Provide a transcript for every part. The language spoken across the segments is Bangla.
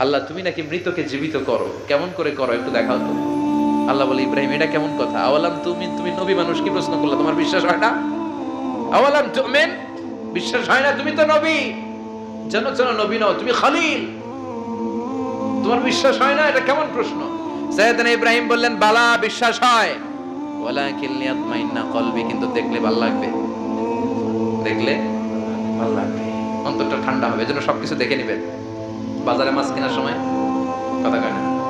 আল্লাহ তুমি নাকি মৃতকে জীবিত করো। কেমন করে করো একটু দেখাও তো। আল্লাহ বলে ইব্রাহিম এটা কেমন কথা? আওয়ালাম তুমি তুমি নবী মানুষ কি প্রশ্ন করলে? তোমার বিশ্বাস হয় না? আওয়ালাম তুমেন বিশ্বাস হয় না তুমি তো নবী। যেন যেন নবী নও তুমি খালিল। তোমার বিশ্বাস হয় না? এটা কেমন প্রশ্ন? সৈয়দনা ইব্রাহিম বললেন বালা বিশ্বাস হয়। ওয়ালাকিন লিয়াতমাইন্না কলবি কিন্তু দেখলে ভালো লাগবে। দেখলে? ভালো লাগবে। অন্তরটা ঠান্ডা হবে এজন্য সবকিছু দেখে নেবেন। বাজারে মাছ কেনার সময়? কথা কয় না।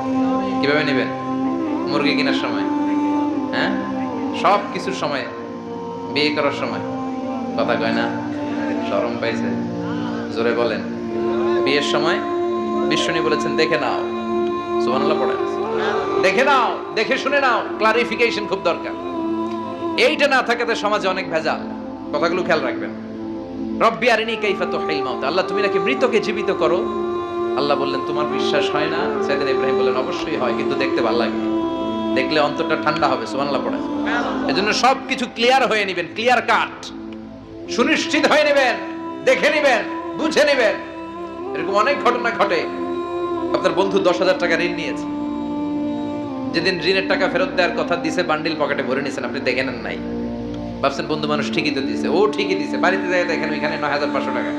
কীভাবে নেবেন? মুরগি কেনার সময়? হ্যাঁ? সব কিছুর সময়। বিয়ে করার সময়। কথা কয় না? শরম পাইছে। জোরে বলেন। বিয়ের সময়? বিশ্বনী বলেছেন, দেখে নাও। সুবহানাল্লাহ পড়েন দেখে নাও, দেখে শুনে নাও। ক্লারিফিকেশন খুব দরকার। এইটা না থাকাতে সমাজে অনেক ভেজাল। কথাগুলো খেয়াল রাখবেন। রব্বি আরিনি কাইফা তুহিল মাউত। আল্লাহ, তুমি নাকি মৃতকে জীবিত করো? আল্লাহ বললেন, তোমার বিশ্বাস হয় না? সেদিন ইব্রাহিম বললেন, অবশ্যই হয়, কিন্তু দেখতে ভালো লাগবে দেখলে অন্তরটা ঠান্ডা হবে, সুবহানাল্লাহ পড়েন এজন্য সব কিছু ক্লিয়ার হয়ে নেবেন, ক্লিয়ার কাট। সুনিশ্চিত হয়ে নেবেন, দেখে নেবেন, বুঝে নেবেন। এরকম অনেক ঘটনা ঘটে। আপনার বন্ধু দশ হাজার টাকা ঋণ নিয়েছে। যেদিন ঋণের টাকা ফেরত দেওয়ার কথা দিছে, বান্ডিল পকেটে ভরে নিয়েছেন আপনি দেখে নেন নাই। ভাবছেন বন্ধু মানুষ ঠিকই তো দিছে। ও ঠিকই দিছে। বাড়িতে দেখেন, ওইখানে নয় হাজার পাঁচশো টাকা।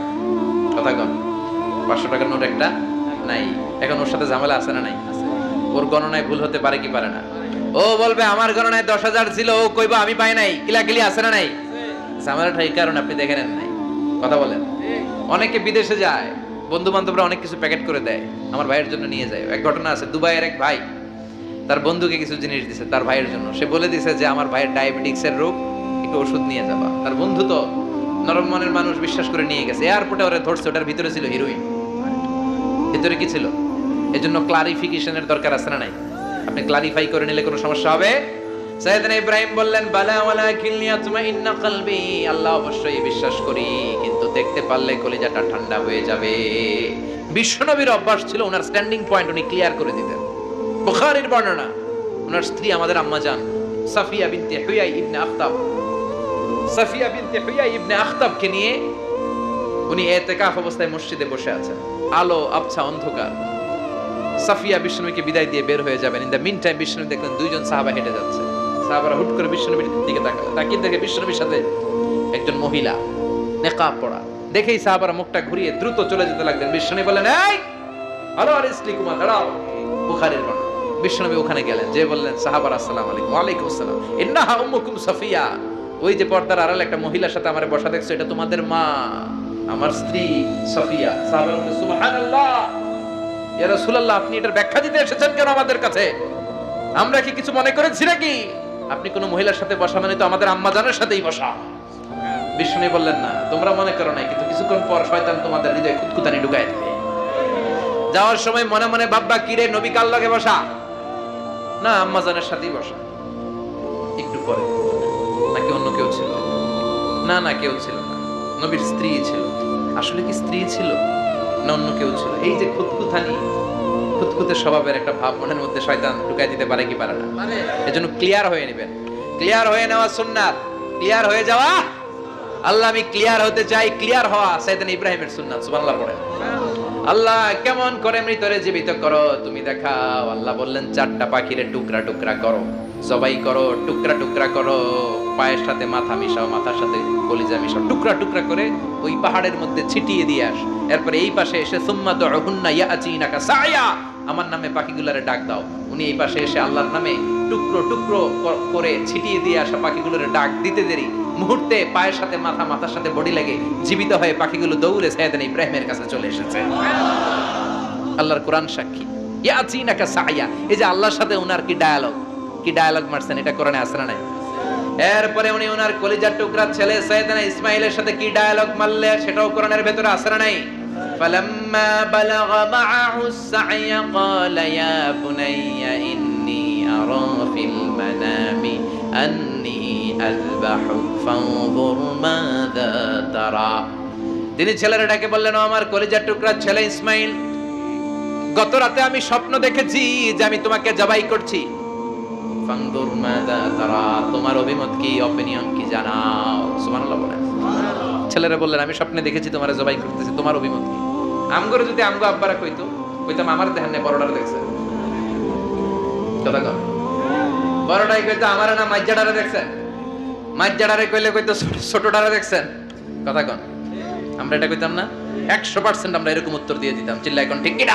কথা কম পাঁচশো টাকার নোট একটা। নাই। এখন ওর সাথে ঝামেলা আছে না নাই? ওর গণনায় ভুল হতে পারে কি পারে না? ও বলবে, আমার গণনায় দশ হাজার ছিল, ও কইবা, আমি পাই নাই। কিলাকিলি আছে না নাই? ঝামেলাটা এই কারণে আপনি দেখে নেন নাই। কথা বলেন। অনেকে বিদেশে যায় বন্ধু বান্ধবরা অনেক কিছু প্যাকেট করে দেয়, আমার ভাইয়ের জন্য নিয়ে যায়। এক ঘটনা আছে, দুবাইয়ের এক ভাই, তার বন্ধুকে কিছু জিনিস দিছে, তার ভাইয়ের জন্য। সে বলে দিছে যে, আমার ভাইয়ের ডায়াবেটিক্স এর রোগ, একটু ওষুধ নিয়ে যাবা। তার বন্ধু তো নরম মনের মানুষ, বিশ্বাস করে নিয়ে গেছে। এয়ারপোর্টে ওরা ধরছে, ওটার ভিতরে ছিল হিরোইন ভিতরে কি ছিল? এজন্য ক্লারিফিকেশনের দরকার আছে না নাই? আপনি ক্লারিফাই করে নিলে কোনো সমস্যা হবে? সাইয়েদনা ইব্রাহিম বললেন, বালা ওয়ালাকিন লিয়াতমাইন্না কলবি। আল্লাহ অবশ্যই বিশ্বাস করি, কিন্তু দেখতে পারলে কলিজাটা ঠান্ডা হয়ে যাবে। বিশ্বনবীর অভ্যাস ছিল ওনার স্ট্যান্ডিং পয়েন্ট উনি ক্লিয়ার করে দিতেন। বুখারীর বর্ণনা, ওনার স্ত্রী আমাদের আম্মা জান, সাফিয়া বিনতে হুয়াই ইবনে আখতাব। সাফিয়া বিনতে হুয়াই ইবনে আখতাবকে নিয়ে উনি এতেকাফ অবস্থায় মসজিদে বসে আছেন। আলো আবছা অন্ধকার। সাফিয়া বিষ্ণুকে বিদায় দিয়ে বের হয়ে যাবেন। In the mean time Vishnu দেখলেন দুইজন সাহাবা হেঁটে যাচ্ছে। সাহাবারা হুট করে বিষ্ণুবীর দিকে তাকিয়ে। দেখে বিষ্ণুবীর সাথে একজন মহিলা, নেকাব পড়া। দেখেই সাহাবারা মুখটা ঘুরিয়ে দ্রুত চলে যেতে লাগলেন। বিষ্ণু বললেন, এই হ্যালো আর ইসলি কুমার দাঁড়াও। বুখারীর বর্ণনা বিষ্ণুনবী ওখানে গেলেন। যে বললেন, সাহাবার, আসসালাম আলাইকুম। ওয়ালাইকুম আসসালাম। ইন্নাহা উম্মুকুম সাফিয়া। ওই যে পর্দার আড়াল একটা মহিলার সাথে আমার বসা দেখছ, এটা তোমাদের মা। আমার স্ত্রী সাফিয়া। সুবহানাল্লাহ। ইয়া রাসূলুল্লাহ, আপনি এটার ব্যাখ্যা দিতে এসেছেন কেন আমাদের কাছে? আমরা কি কিছু মনে করেছি নাকি? আপনি কোন মহিলার সাথে বসা মানে তো আমাদের আম্মা জানের সাথেই বসা। বিষ্ণু বললেন, না, তোমরা মনে করো নাই, কিন্তু কিছুক্ষণ পর শয়তান তোমাদের হৃদয়ে খুঁতখুতানি ঢুকায় দেবে। যাওয়ার সময় মনে মনে ভাববা কিরে নবী কাল লগে বসা? না আম্মা জানের সাথেই বসা। একটু পরে। নাকি অন্য কেউ ছিল? না না, কেউ ছিল না। নবীর স্ত্রী ছিল। আসলে কি স্ত্রী ছিল? না অন্য কেউ ছিল? এই যে খুঁতখুতানি খুঁতখুতে স্বভাবের একটা ভাব মনের মধ্যে শয়তান ঢুকাই দিতে পারে কি পারে না? এজন্য ক্লিয়ার হয়ে নেবেন। ক্লিয়ার হয়ে নেওয়া সুন্নাত। ক্লিয়ার হয়ে যাওয়া? আল্লাহ আমি ক্লিয়ার হতে চাই ক্লিয়ার হওয়া সাইদান ইব্রাহিমের সুন্নাত সুবহানাল্লাহ পড়ে। আল্লাহ কেমন করে মৃতরে জীবিত করো? তুমি দেখাও। আল্লাহ বললেন চারটা পাখিরে টুকরা টুকরা করো। সবাই করো টুকরা টুকরা করো। পায়ের সাথে মাথা মিশাও, মাথার সাথে কলিজা মিশাও। টুকরা টুকরা করে ওই পাহাড়ের মধ্যে ছিটিয়ে দিয়ে আস। এরপরে এই পাশে এসে, সুম্মা দুহুন্না ইয়াচিনাকা সায়া আমার নামে পাখিগুলারে ডাক দাও। উনি এই পাশে এসে আল্লাহর নামে টুকরো টুকরো করে ছিটিয়ে দিয়ে আসা পাখিগুলোরে ডাক দিতে দেরি। মুহূর্তে পায়ের সাথে মাথা, মাথার সাথে বডি লেগে। জীবিত হয়ে পাখিগুলো দৌড়ে সাইয়েদান ইব্রাহিমের কাছে চলে এসেছে। আল্লাহর কোরআন সাক্ষী। ইয়াচিনাকা সায়া। এই যে আল্লাহর সাথে উনার কি ডায়ালগ কি ডায়ালগ মারছেন? এটা কোরআনে না নাই? এরপরে উনি ওনার কলিজার টুকরা ছেলে সৈয়দানা ইসমাইলের সাথে কি ডায়ালগ মারলে সেটাও কোরআনের ভেতরে আছে না নাই فلما بلغ معه السعي قال يا بني إني أرى في المنام أني أذبحك فانظر ماذا ترى তিনি ছেলেরা ডাকে বললেন "ও আমার কলিজার টুকরা ছেলে ইসমাইল গত রাতে আমি স্বপ্ন দেখেছি যে আমি তোমাকে জবাই করছি ফাংদুর মাদা তারা, তোমার অভিমত কি অপিনিয়ন কি জানাও। সুবহানাল্লাহ বলেন। ছেলেরা বললেন, আমি স্বপ্নে দেখেছি তোমার জবাই করতেছি, তোমার অভিমত কি? আমগরে যদি আমগো আব্বারা কইতো, কইতাম, আমার দেখেন না বড়টার দেখছেন কথা কম বড়টাই কইতো, আমার না মাজ্জাডারে দেখছেন মাজ্জাডারে কইলে কইতো, ছোট- ছোটটারে দেখছেন কথা কন। আমরা এটা কইতাম না, একশো পার্সেন্ট আমরা এরকম উত্তর দিয়ে দিতাম। চিল্লা এখন ঠিক কিনা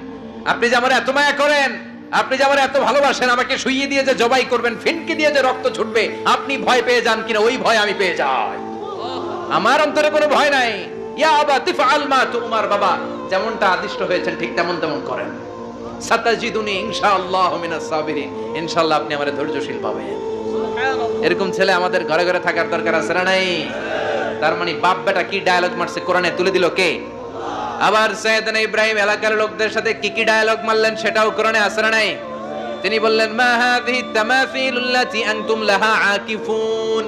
আপনি যে আমার এত মায়া করেন আপনি যে আমার এত ভালোবাসেন আমাকে শুইয়ে দিয়ে যে জবাই করবেন ফিনকি দিয়ে যে রক্ত ছুটবে আপনি ভয় পেয়ে যান কিনা ওই ভয় আমি পেয়ে যাই। আমার অন্তরে কোনো ভয় নাই। ইয়া আবা তিফআল মা তুমার বাবা যেমনটা আদিষ্ট হয়েছেন ঠিক তেমন তেমন করেন। সাতাজিদুনি ইনশাআল্লাহু মিনাস সাবিরিন। ইনশাআল্লাহ আপনি আমারে ধৈর্যশীল পাবেন। এরকম ছেলে আমাদের ঘরে ঘরে থাকার দরকার আছে না নাই? তার মানে বাপ বেটা কি ডায়ালগ মারছে কোরআনে তুলে দিল কে? আবার সৈয়দনা ইব্রাহিম এলাকার লোকদের সাথে কি কি ডায়ালগ মারলেন সেটাও কোরআনে আসরা নাই? তিনি বললেন, মা হাযিহি তামাসিলুল্লাতি আনতুম লাহা আকিফুন।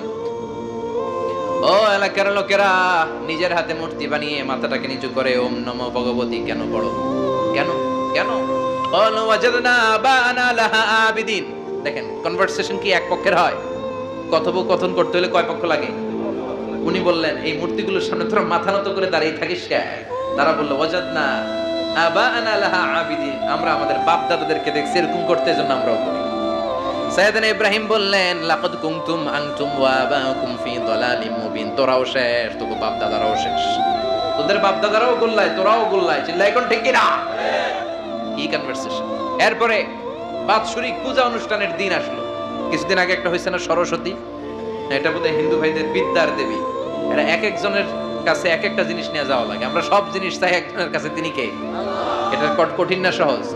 ও এলাকার লোকেরা, নিজের হাতে মূর্তি বানিয়ে মাথাটাকে নিচু করে, ওম নমো ভগবতী, কেন পড়ো? কেন? কেন? কল ওয়াজাদনা আবানা লাহা আবিদিন। দেখেন কনভারসেশন কি এক পক্ষের হয়? কথোপকথন করতে হলে কয় পক্ষ লাগে? উনি বললেন, এই মূর্তিগুলোর সামনে তোরা মাথা নত করে দাঁড়িয়ে থাকিস শেখ তারা বলল লাহা আবিদিন। আমরা আমাদের বাপ দাদাদেরকে দেখছি, এরকম করতে জন্য আমরাও করি। সাইয়েদনা ইব্রাহিম বললেন, লাকাদ কুনতুম আনতুম ওয়া আবাউকুম ফি দালালিম মুবিন। তোরাও শেষ বাপ দাদারাও শেষ। তোদের বাপ দাদারাও গোল্লায়, তোরাও গোল্লায় চিল্লাই কোন ঠিক না কি কনভারসেশন এরপরে বাৎসরিক পূজা অনুষ্ঠানের দিন আসলো। কিছুদিন আগে একটা হয়েছে না, সরস্বতী? এটা বোধহয় হিন্দু ভাইদের বিদ্যার দেবী। এরা এক একজনের কাছে এক একটা জিনিস নিয়ে যাওয়া লাগে। আমরা সব জিনিস চাই একজনের কাছে, তিনি কে? এটা কট- কঠিন না সহজ।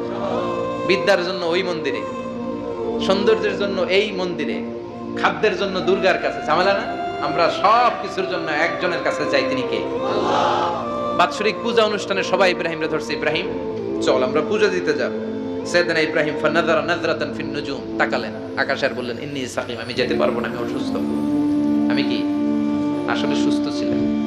বিদ্যার জন্য ওই মন্দিরে, সৌন্দর্যের জন্য এই মন্দিরে, খাদ্যের জন্য দুর্গার কাছে। ঝামেলা না? আমরা সব কিছুর জন্য একজনের কাছে যাই তিনি কে? বাৎসরিক পূজা অনুষ্ঠানে সবাই ইব্রাহিমরে ধরছে, ইব্রাহিম, চল, আমরা পূজা দিতে যাব। সেদিন ইব্রাহিম ফানাদারা নাজরাতান ফিন নুজুম, তাকালেন। আকাশ আর বললেন, ইন্নি সাকিম, আমি যেতে পারব না আমি অসুস্থ। আমি কি আসলে সুস্থ ছিলেন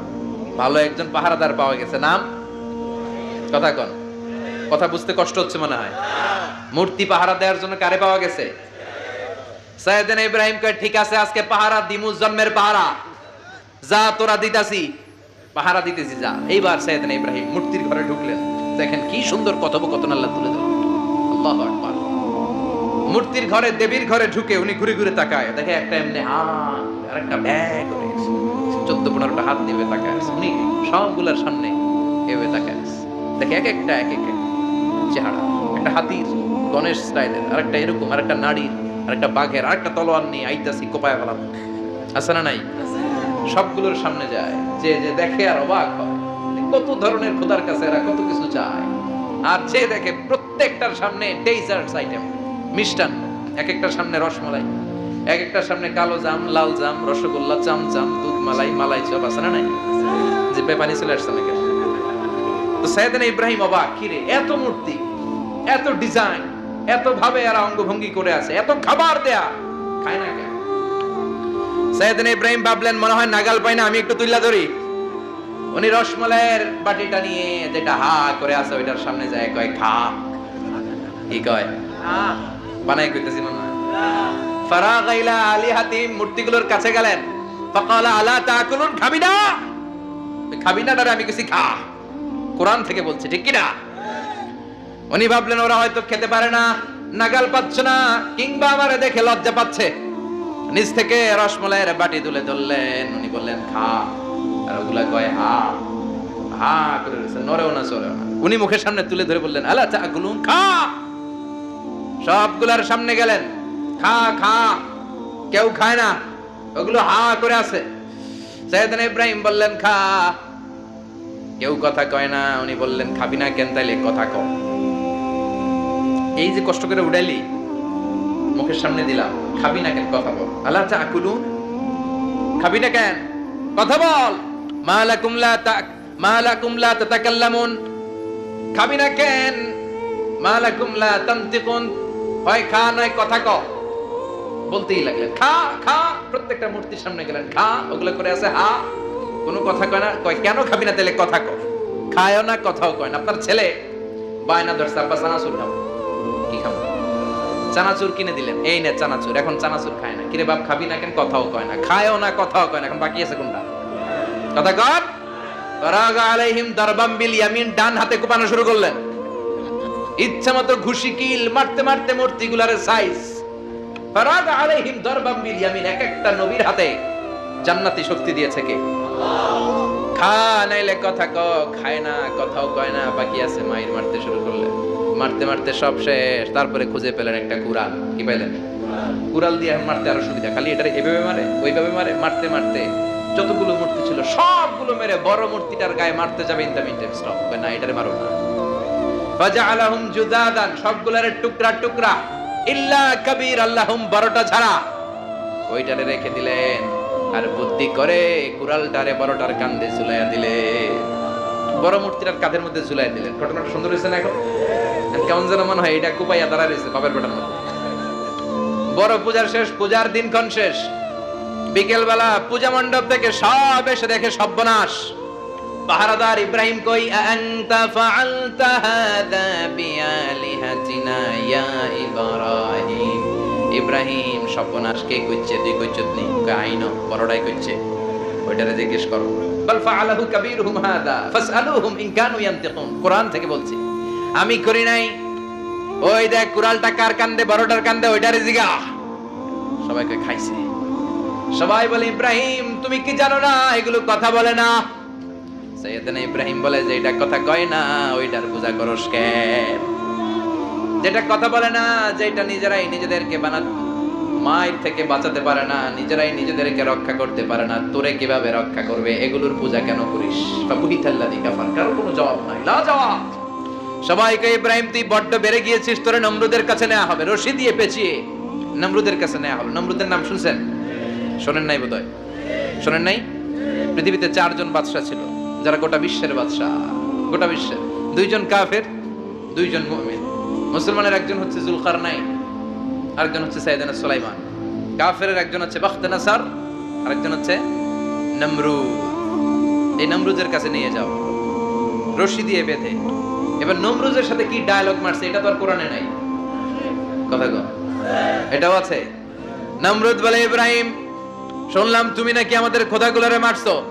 ভালো একজন পাহারাদার পাওয়া গেছে। নাম? কথা কন। কথা বুঝতে কষ্ট হচ্ছে মনে হয়। মূর্তি পাহারা দেওয়ার জন্য কারে পাওয়া গেছে? সাইয়েদিন ইব্রাহিম কয়, ঠিক আছে, আজকে পাহারা দিমু জন্মের পাহারা। যা তোরা দিতাছি, পাহারা দিতেছি, যা। এইবার সাইয়েদিন ইব্রাহিম মূর্তির ঘরে ঢুকলেন। দেখেন কি সুন্দর কথোপকথন আল্লাহ তুলে ধরলেন আল্লাহু আকবার। মূর্তির ঘরে, দেবীর ঘরে ঢুকে উনি ঘুরে ঘুরে তাকায়। দেখে একটা এমনি হাত আর একটা ব্যাগ। চোদ্দ পনেরোটা হাত নেবে তাকায় আছে। উনি সবগুলোর সামনে এভাবে তাকায় আছে। দেখে এক একটা, এক এক চেহারা। একটা হাতির, গণেশ স্টাইলের আর একটা এরকম আর একটা নারীর আর একটা বাঘের আর একটা তলোয়ার নিয়ে আইতাছি কোপায় ফেলাম। আছে না নাই? সবগুলোর সামনে যায়। যে যে দেখে আর অবাক হয়। কত ধরনের খোদার কাছে এরা কত কিছু চায়। আর যে দেখে প্রত্যেকটার সামনে ডেজার্টস আইটেম মিষ্টান্ন, এক একটার সামনে রসমালাই। এক একটার সামনে কালো জাম, লাল জাম, রসগোল্লা চামচাম দুধ, মালাই মালাই চপ আছে না নাই? যে পেপানি চলে আসছে নাকি? তো সাইয়েদনা ইব্রাহিম অবাক কিরে এত মূর্তি, এত ডিজাইন, এত ভাবে এরা অঙ্গভঙ্গি করে আছে, এত খাবার দেয়া, খায় না কেন? সাইয়েদনা ইব্রাহিম ভাবলেন, মনে হয় নাগাল পাই না, আমি একটু তুইলা ধরি। উনি রসমালাইয়ের বাটিটা নিয়ে যেটা হা করে আছে, ওইটার সামনে যায়, কয়, খা। কি কয়? বানাই কইতেছি মনে হয়। মূর্তিগুলোর কাছে গেলেন। আলা খাবি না খাবি না আমি কিছু খা। থেকে ঠিক উনি ভাবলেন, ওরা হয়তো খেতে পারে না, নাগাল পাচ্ছে না, কিংবা দেখে লজ্জা পাচ্ছে। থেকে বাটি তুলে ধরলেন। উনি বললেন, খা। আর ওগুলা কয়, হা। হা না উনি মুখের সামনে তুলে ধরে বললেন আল্লাহ গুলুন খা। সবগুলার সামনে গেলেন। খা খা। কেউ খায় না। ওগুলো হা করে আছে। সৈয়দনা ইব্রাহিম বললেন, খা। কেউ কথা কয় না। উনি বললেন, খাবি না কেন তাইলে? কথা কম এই যে কষ্ট করে উড়াইলি, মুখের সামনে দিলাম। খাবি না কেন? কথা বল। আল্লাহ তাকুলুন খাবি না কেন? কথা বল। মালাকুম লা তাক মালাকুম লা তাতাকাল্লামুন। খাবি না কেন? মালাকুম লা তানতিকুন। হয় খা, নয় কথা ক বলতেই লাগলেন, খা খা, প্রত্যেকটা মূর্তির সামনে গেলেন, খা, ওগুলো করে আছে, হা, কোনো কথা কয় না, কয়, কেন খাবি না তাহলে কথা ক খায়ও না, কথাও কয় না, আপনার ছেলে বায়না ধরছে আব্বা চানাচুর খাব, কি খাব? চানাচুর কিনে দিলেন, এই নে চানাচুর, এখন চানাচুর খায় না, কিরে বাপ, খাবি না কেন, কথাও কয় না, খায়ও না, কথাও কয় না, এখন বাকি আছে কোনটা? কথা কর, ফরাগা আলাইহিম দারবাম বিল ইয়ামিন, ডান হাতে কোপানো শুরু করলেন। ইচ্ছা মতো ঘুষি কিল, মারতে মারতে মূর্তিগুলার সাইজ ফরাগা আলাইহিম দারবাম এক একটা নবীর হাতে জান্নাতি শক্তি দিয়েছে কে? খা নাইলে কথা ক, খায় না, কথাও কয় না, বাকি আছে মাইর মারতে শুরু করলেন মারতে মারতে সব শেষ, তারপরে খুঁজে পেলেন একটা কুড়াল। কি পেলেন কুড়াল দিয়ে মারতে আরও সুবিধা। খালি এটা এভাবে মারে, ওইভাবে মারে, মারতে মারতে যতগুলো মূর্তি ছিল, সবগুলো মেরে বড় মূর্তিটার গায়ে মারতে যাবে in the mean time. Stop না, এটারে মারো না। ফাজআলাহুম জুদাদান সবগুলার টুকরা টুকরা। ইল্লা কবির আল্লাহুম বড়টা ছাড়া ওইটারে রেখে দিলেন। আর বুদ্ধি করে কুড়ালটারে বড়টার কান্দে ঝুলাইয়া দিলে বড় মূর্তিটার কাঁধের মধ্যে ঝুলাই দিলেন। ঘটনাটা সুন্দর হয়েছে না এখন? কেমন যেন মনে হয়, এটা কুপাইয়া দাঁড়া রয়েছে বাপের বেটার মধ্যে। বড় পূজার শেষ, পূজার দিনক্ষণ শেষ। বিকেল বেলা পূজা মণ্ডপ থেকে সব এসে দেখে সর্বনাশ। পাহারাদার ইব্রাহিম কই আনতা ফাআলতা হাদা বিআলিহাতিনা ইয়া ইব্রাহিম। ইব্রাহিম সর্বনাশ কে কইছে তুই কইছত নি? কাইনো বড়টাই কইছে ওইটারে জিজ্ঞেস করো, বল ফাআলাহু কাবীরুহুম হাদা ফাসআলুহুম ইন কানু ইয়ানতিকুন। কোরআন থেকে বলছি, আমি করি নাই। ওই দেখ কুরালটা কার কান্দে, বড়টার কান্দে, ওইটারে জিগা। সবাইকে খাইছে। সবাই বলে, ইব্রাহিম, তুমি কি জানো না? এগুলো কথা বলে না। সৈয়দনা ইব্রাহিম বলে কথা কয় না, ওইটার পূজা করস যেটা কথা বলে না যেটা নিজেরাই নিজেদেরকে বানা মায়ের থেকে বাঁচাতে পারে না, নিজেরাই নিজেদেরকে রক্ষা করতে পারে না, তোরে কীভাবে রক্ষা করবে? এগুলোর পূজা কেন করিস? কোনো জবাব নাই। জবাব সবাইকে ইব্রাহিম, তুই বড্ড বেড়ে গিয়েছিস, তোরে নমরুদের কাছে নেওয়া হবে। রশি দিয়ে পেঁচিয়ে নমরুদের কাছে নেওয়া হবে নমরুদের নাম শুনছেন? শোনেন নাই বোধহয়? শোনেন নাই? পৃথিবীতে চারজন বাদশাহ ছিল। যারা গোটা বিশ্বের বাদশাহ, গোটা বিশ্বের। দুইজন কাফের, দুইজন মুমিন। মুসলমানের একজন হচ্ছে জুলকার নাই আরেকজন হচ্ছে সাইদানা সুলাইমান। কাফের একজন হচ্ছে বাখতে নাসার আরেকজন হচ্ছে নমরুদ। এই নমরুদের কাছে নিয়ে যাও। রশি দিয়ে বেঁধে। এবার নমরুজের সাথে কি ডায়লগ মারছে, এটা তো আর কোরআনে নাই। কথা এটাও আছে। নমরুদ বলে, ইব্রাহিম, শুনলাম তুমি নাকি আমাদের খোদাগুলারে মারছো।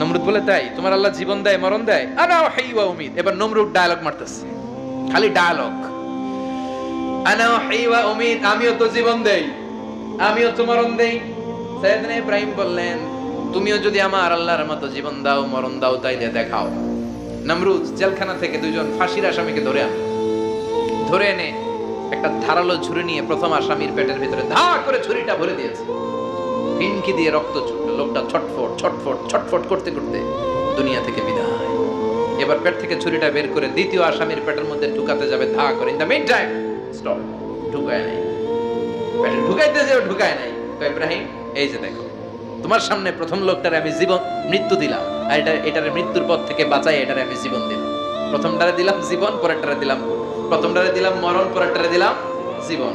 নমরুদ বলে তাই তোমার আল্লাহ জীবন দেয়, মরণ দেয়। আনা উমিদ এবার নমরুদ ডায়ালগ মারতেছে। খালি ডায়ালগ আনা উমিদ আমিও তো জীবন দেই, আমিও তো মরণ দেই। সৈয়দনা ইব্রাহিম বললেন, তুমিও যদি আমার আল্লাহর মতো জীবন দাও, মরণ দাও, তাইলে দেখাও। নমরুদ জেলখানা থেকে দুজন ফাঁসির আসামিকে ধরে আন। ধরে এনে একটা ধারালো ছুরি নিয়ে প্রথম আসামির পেটের ভিতরে ধা করে ছুরিটা ভরে দিয়েছে। ফিনকি দিয়ে রক্ত ছুটলো লোকটা ছটফট ছটফট ছটফট করতে করতে দুনিয়া থেকে বিদায়। এবার পেট থেকে ছুরিটা বের করে দ্বিতীয় আসামির পেটের মধ্যে ঢুকাতে যাবে, ধা করে। দ্য মিড টাইম স্টপ ঢুকায় নাই। পেটে ঢুকাইতে যে ঢুকায় নাই। তো ইব্রাহিম, এই যে দেখো, তোমার সামনে প্রথম লোকটারে আমি জীবন মৃত্যু দিলাম। আর এটা এটার মৃত্যুর পথ থেকে বাঁচাই, এটারে আমি জীবন দিলাম। প্রথমটারে দিলাম জীবন, পরেরটারে দিলাম প্রথমটারে দিলাম মরণ, পরেরটারে দিলাম জীবন।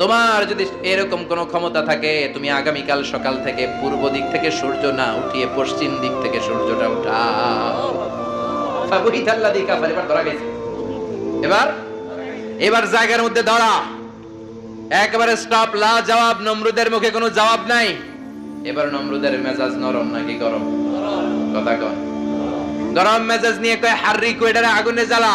তোমার যদি এরকম কোন ক্ষমতা থাকে, তুমি আগামীকাল সকাল থেকে পূর্ব দিক থেকে সূর্য না উঠিয়ে পশ্চিম দিক থেকে সূর্যটা উঠাও। এবার এবার জায়গার মধ্যে ধরা একেবারে স্টপ লা জবাব নমরুদের মুখে কোনো জবাব নাই। এবার নমরুদের মেজাজ নরম নাকি গরম? কথা কন। গরম মেজাজ নিয়ে কয় হাররি কইডারে আগুনে জ্বালা।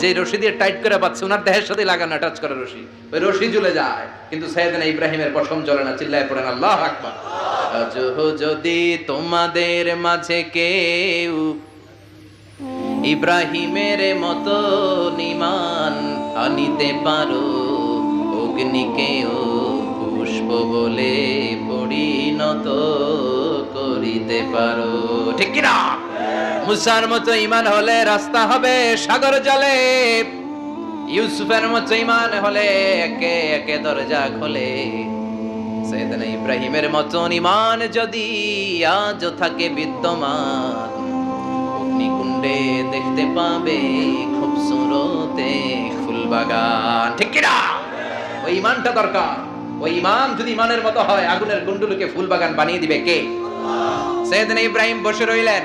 যে রশি দিয়ে টাইট করে পাচ্ছে ওনার দেহের সাথে লাগানো টাচ করে রশি। ওই রশি জ্বলে যায়। কিন্তু সৈয়দনা ইব্রাহিমের পশম জ্বলে না, চিল্লায় পড়েন, আল্লাহ আকবার। যদি তোমাদের মাঝে কেউ ইব্রাহিমের মতো নিমান আনিতে পারো অগ্নিকেও পুষ্প বলে পরিণত করিতে পারো। ঠিক কিনা? মুসার মতো ইমান হলে রাস্তা হবে সাগর জলে। ইউসুফের মতো ইমান হলে একে একে দরজা খোলে। সৈয়দনা ইব্রাহিমের মতন ইমান যদি আজ থাকে বিদ্যমান, অগ্নিকুণ্ডে দেখতে পাবে খুব সুরতে ফুলবাগান। ঠিক কিনা? ওই ইমানটা দরকার। ওই ইমান যদি ইমানের মতো হয়, আগুনের কুণ্ডুলকে ফুলবাগান বানিয়ে দিবে কে? সৈয়দনা ইব্রাহিম বসে রইলেন।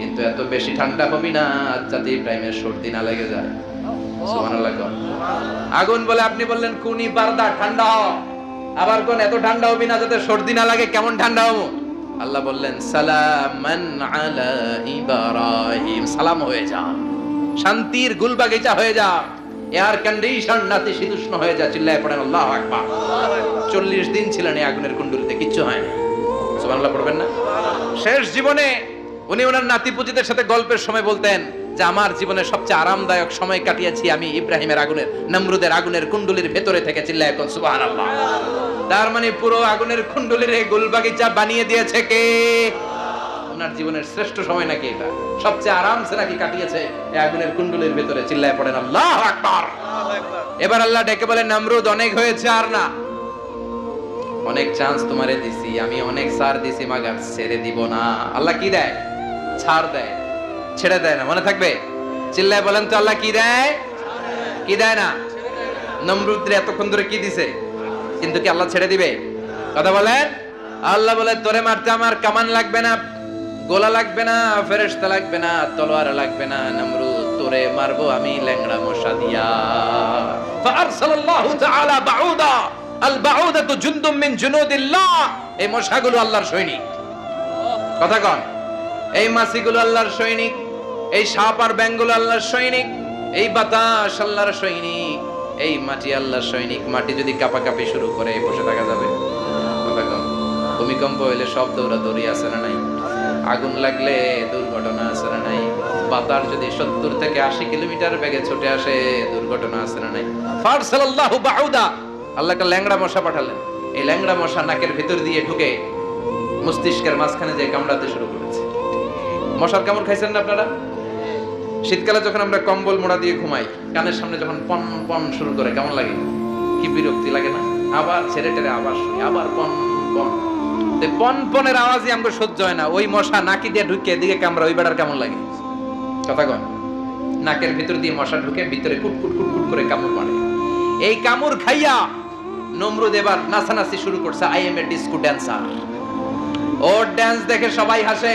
কিন্তু এত বেশি ঠান্ডা হবি না যাতে ইব্রাহিমের সর্দি না লেগে যায়। আগুন বলে আপনি বললেন কুনি বারদা ঠান্ডা হ আবার কোন এত ঠান্ডা হবি না যাতে সর্দি না লাগে কেমন ঠান্ডা হব? আল্লাহ বললেন সালামান আলা ইব্রাহিম। সালাম হয়ে যা। শান্তির গুলবাগিচা হয়ে যা। এয়ার কন্ডিশন নাতে শীতুষ্ণ হয়ে যা চিল্লায় পড়েন আল্লাহ আকবার। চল্লিশ দিন ছিলেন এই আগুনের কুণ্ডলিতে কিচ্ছু হয় না সুবহানাল্লাহ পড়বেন না? শেষ জীবনে উনি ওনার নাতি পুতিদের সাথে গল্পের সময় বলতেন যে আমার জীবনের সবচেয়ে আরামদায়ক সময় কাটিয়েছি আমি ইব্রাহিমের আগুনের নমরুদের আগুনের কুণ্ডলির ভেতরে থেকে চিল্লায় এখন সুবহানাল্লাহ। তার মানে পুরো আগুনের কুণ্ডলির এই গুলবাগিচা বানিয়ে দিয়েছে কে? ওনার জীবনের শ্রেষ্ঠ সময় নাকি এটা? সবচেয়ে আরামসে নাকি কাটিয়েছে? এই আগুনের কুণ্ডলির ভেতরে চিল্লায় পড়েন আল্লাহ আকবার! এবার আল্লাহ ডেকে বলেন নমরুদ অনেক হয়েছে আর না? অনেক চান্স তোমারে দিছি আমি অনেক সার দিছি মাগার ছেড়ে দিব না। আল্লাহ কি দেয়? ছাড় দেয়, ছেড়ে দেয় না, মনে থাকবে? চিল্লায় বলেন তো আল্লাহ কি দেয়? কি দেয় না? নমরুদ্রে এতক্ষণ ধরে কি দিছে? কিন্তু কি আল্লাহ ছেড়ে দিবে? কথা বলেন? আল্লাহ বলে, তোরে মারতে আমার কামান লাগবে না, গোলা লাগবে না, ফেরেশতা লাগবে না, তলোয়ার লাগবে না, নমরুদ, তোরে মারবো আমি ল্যাংড়া মশা দিয়া। ফারসালাল্লাহু তাআলা বাউদা, আল বাউদাতু জুনদুম মিন জুনুদিল্লাহ। এই মশাগুলো আল্লাহর সৈনিক। কথা কন। এই মাছিগুলো আল্লাহর সৈনিক, এই সাপ আর ব্যাঙ্গুলো আল্লাহর সৈনিক, এই বাতাস আল্লাহর সৈনিক, এই মাটি আল্লাহর সৈনিক। মাটি যদি কাঁপাকাঁপি শুরু করে বসে থাকা যাবে। ভূমিকম্প হইলে সব দৌড়াদৌড়ি আছে না নাই? আগুন লাগলে দুর্ঘটনা আছে না নাই? বাতার যদি সত্তর থেকে আশি কিলোমিটার বেগে ছুটে আসে, দুর্ঘটনা আছে না নাই? ফারসালাল্লাহু বাউদা। আল্লাহ একটা ল্যাংড়া মশা পাঠালেন। এই ল্যাংড়া মশা নাকের ভিতর দিয়ে ঢুকে মস্তিষ্কের মাঝখানে যে কামড়াতে শুরু করেছে। মশার কামড় খাইছেন না আপনারা? শীতকালে যখন আমরা কম্বল মোড়া দিয়ে ঘুমাই, কানের সামনে যখন পন পন শুরু করে, কেমন লাগে? কি বিরক্তি লাগে না? আবার ছেড়ে টেরে আবার শুনি, আবার পন পন। পন, পনেরো আওয়াজই আমাকে সহ্য হয় না। ওই মশা নাকি দিয়ে ঢুকে এদিকে কামড়া ওই বেড়ার কেমন লাগে? কথা কন। নাকের ভিতর দিয়ে মশা ঢুকে ভিতরে কুট কুট কুট কুট করে কামড় মারে। এই কামড় খাইয়া নমরুদ এবার নাচানাচি শুরু করছে I am a disco dancer. Or dance দেখে সবাই হাসে।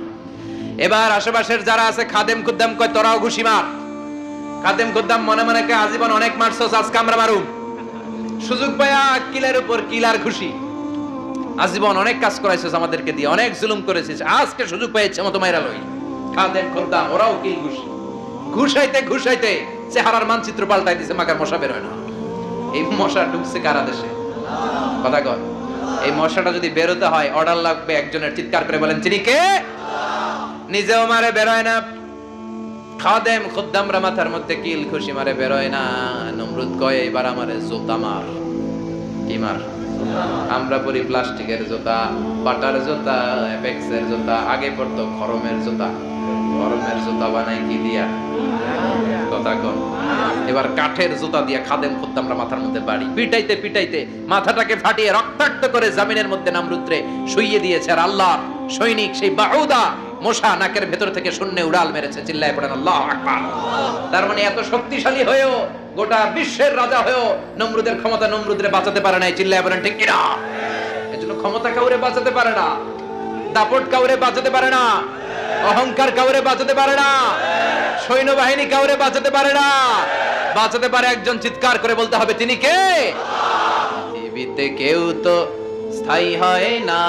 এবার আশেপাশের যারা আছে, খাদেম কুদ্দাম কয়, তোরাও ঘুষি মার। খাদেম খুদ্দাম মনে মনে কয়, আজীবন অনেক মারছস, আজকে আমরা মারুম। সুযোগ পায়া কিলের উপর কিলার খুশি আজীবন অনেক কাজ করাইছিস আমাদেরকে দিয়ে, অনেক জুলুম করেছিস, আজকে সুযোগ পেয়েছে মতো মাইরা লই। খাদেম খুদ্দাম, ওরাও কিল ঘুষি? ঘুষাইতে ঘুষাইতে, চেহারার মানচিত্র পাল্টাই দিছে মাকার মশা বের হয় না। এই মশা ঢুকছে কারা দেশে কথা কর এই মশাটা যদি বেরোতে হয়, অর্ডার লাগবে একজনের, চিৎকার করে বলেন তিনি কে? নিজেও মারে বেরোয় না। খাদেম খুদ্দামরা মাথার মধ্যে কিল খুশি মারে বেরোয় না। নমরুদ কয় এবার আমারে জোতা মার। কি মার? আমরা পরি প্লাস্টিকের জুতা পাটার জুতা এপেক্সের জুতা, আগে পড়তো খরমের জুতা। খরমের জুতা বানাই কি দিয়া? কথা কম এবার কাঠের জুতা দিয়ে খাদেম খুদ্দামরা মাথার মধ্যে বাড়ি। পিটাইতে পিটাইতে মাথাটাকে ফাটিয়ে রক্তাক্ত করে জামিনের মধ্যে নামরুদ্রে শুইয়ে দিয়েছে আর আল্লাহ সৈনিক সেই বাহুদা মশা নাকের ভেতর থেকে শূন্যে উড়াল মেরেছে, চিল্লায় পড়েন, আল্লাহ আকবার। তার মানে এত শক্তিশালী হয়েও, গোটা বিশ্বের রাজা হয়েও নমরুদের ক্ষমতা নমরুদরে বাঁচাতে পারে নাই, চিল্লায় পড়েন, ঠিক কিনা? এজন্য ক্ষমতা কাউরে বাঁচাতে পারে না, দাপট কাউরে বাঁচাতে পারে না, অহংকার কাউরে বাঁচাতে পারে না, সৈন্যবাহিনী কাউরে বাঁচাতে পারে না। বাঁচাতে পারে একজন চিৎকার করে বলতে হবে, তিনি কে? পৃথিবীতে কেউ তো স্থায়ী হয় না।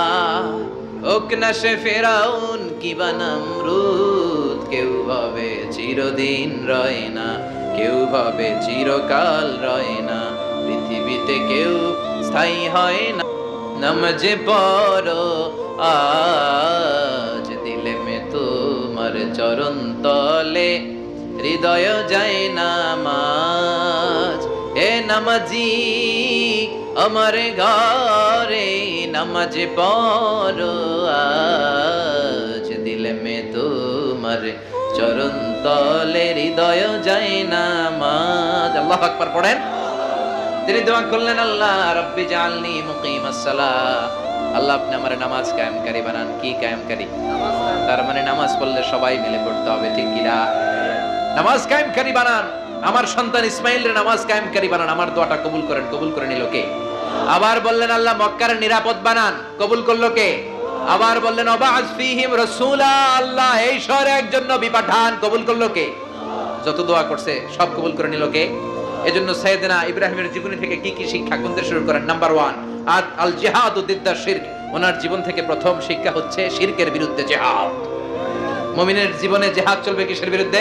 ওক না সে ফেরাউন কি বানামরুদ কেউ ভাবে চিরদিন রয় না, কেউ ভাবে চিরকাল রয় না, পৃথিবীতে কেউ স্থায়ী হয় না। নমজে পড়ো আজ দিলে মে তোমার চরণ তলে, হৃদয় যায় না এ নামাজি আমার ঘরে নামাজ পড়ো আজ দিলে মে তোমার চরণ তলে হৃদয় যায় নামাজ। আল্লাহ আকবার পড়েন। তিনি দোয়া করলেন আল্লাহ রব্বি জালনি মুকিমাস সালাহ আল্লাহ আপনি আমার নামাজ কায়েমকারী বানান। কি কায়েমকারী? তার মানে নামাজ পড়লে সবাই মিলে পড়তে হবে ঠিক কিনা নামাজ কায়েমকারী বানান। আমার সন্তান ইসমাইলের নামাজ কায়েমকারী বানান, আমার দোয়াটা কবুল করেন, কবুল করে নিল কে? আবার বললেন, আল্লাহ মক্কার নিরাপদ বানান, কবুল করল কে? আবার বললেন অবাজ ফিহিম রাসূলা, আল্লাহ এই শহরে একজন নবী পাঠান, কবুল করল কে? যত দোয়া করছে, সব কবুল করে নিল কে? এজন্য সৈয়দনা ইব্রাহিমের জীবনী থেকে কি কি শিক্ষা গুনতে শুরু করেন? নাম্বার ওয়ান আদ আল জিহাদ উদ্দিদ্দা শিরক, ওনার জীবন থেকে প্রথম শিক্ষা হচ্ছে শিরকের বিরুদ্ধে জেহাদ। মমিনের জীবনে জেহাদ চলবে কিসের বিরুদ্ধে?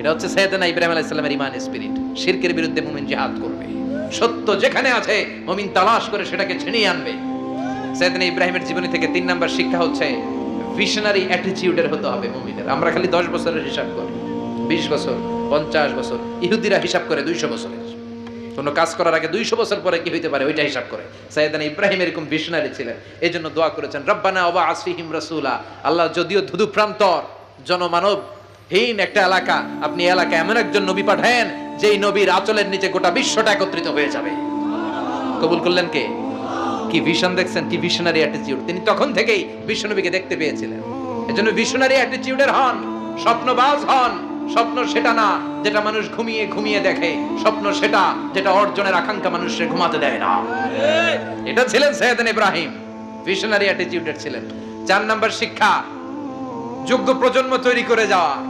এটা হচ্ছে সৈয়দনা ইব্রাহিম আলাইহিস সালামের ইমান স্পিরিট শিরকের বিরুদ্ধে মুমিন জিহাদ করবে। সত্য যেখানে আছে, মুমিন তালাশ করে সেটাকে ছিনিয়ে আনবে। সৈয়দনা ইব্রাহিমের জীবনী থেকে তিন নাম্বার শিক্ষা হচ্ছে ভিশনারি অ্যাটিটিউডের হতে হবে মুমিনের। আমরা খালি দশ বছরের হিসাব করি, বিশ বছর, পঞ্চাশ বছর, ইহুদিরা হিসাব করে দুইশো বছরের। কোনো কাজ করার আগে দুইশো বছর পরে কি হইতে পারে, ওইটা হিসাব করে। সাইদানা ইব্রাহিম এরকম ভিশনারি ছিলেন এই জন্য দোয়া করেছেন, রব্বানা ওবা আসফিহিম রাসূলা আল্লাহ যদিও ধুধু প্রান্তর, জনমানব হীন একটা এলাকা। আপনি এলাকা এমন একজন নবী পাঠায়েন, যেই নবীর আঁচলের নিচে গোটা বিশ্বটা একত্রিত হয়ে যাবে। কবুল করলেন কে? কি ভিশন দেখছেন? কি ভিশনারি অ্যাটিটিউড তিনি তখন থেকেই বিশ্বনবীকে দেখতে পেয়েছিলেন। এজন্য ভিশনারি অ্যাটিটিউডের হন, স্বপ্নবাজ হন। স্বপ্ন সেটা না, যেটা মানুষ ঘুমিয়ে ঘুমিয়ে দেখে। স্বপ্ন সেটা, যেটা অর্জনের আকাঙ্ক্ষা মানুষের ঘুমাতে দেয় না। এটা ছিলেন সৈয়দান ইব্রাহিম। ভিশনারি অ্যাটিটিউডের ছিলেন। চার নাম্বার শিক্ষা, যোগ্য প্রজন্ম তৈরি করে যাওয়া।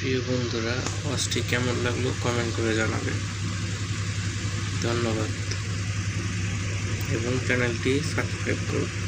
প্রিয় বন্ধুরা ওয়াজটি কেমন লাগল কমেন্ট করে জানাবেন ধন্যবাদ। এবং চ্যানেলটি সাবস্ক্রাইব করুন।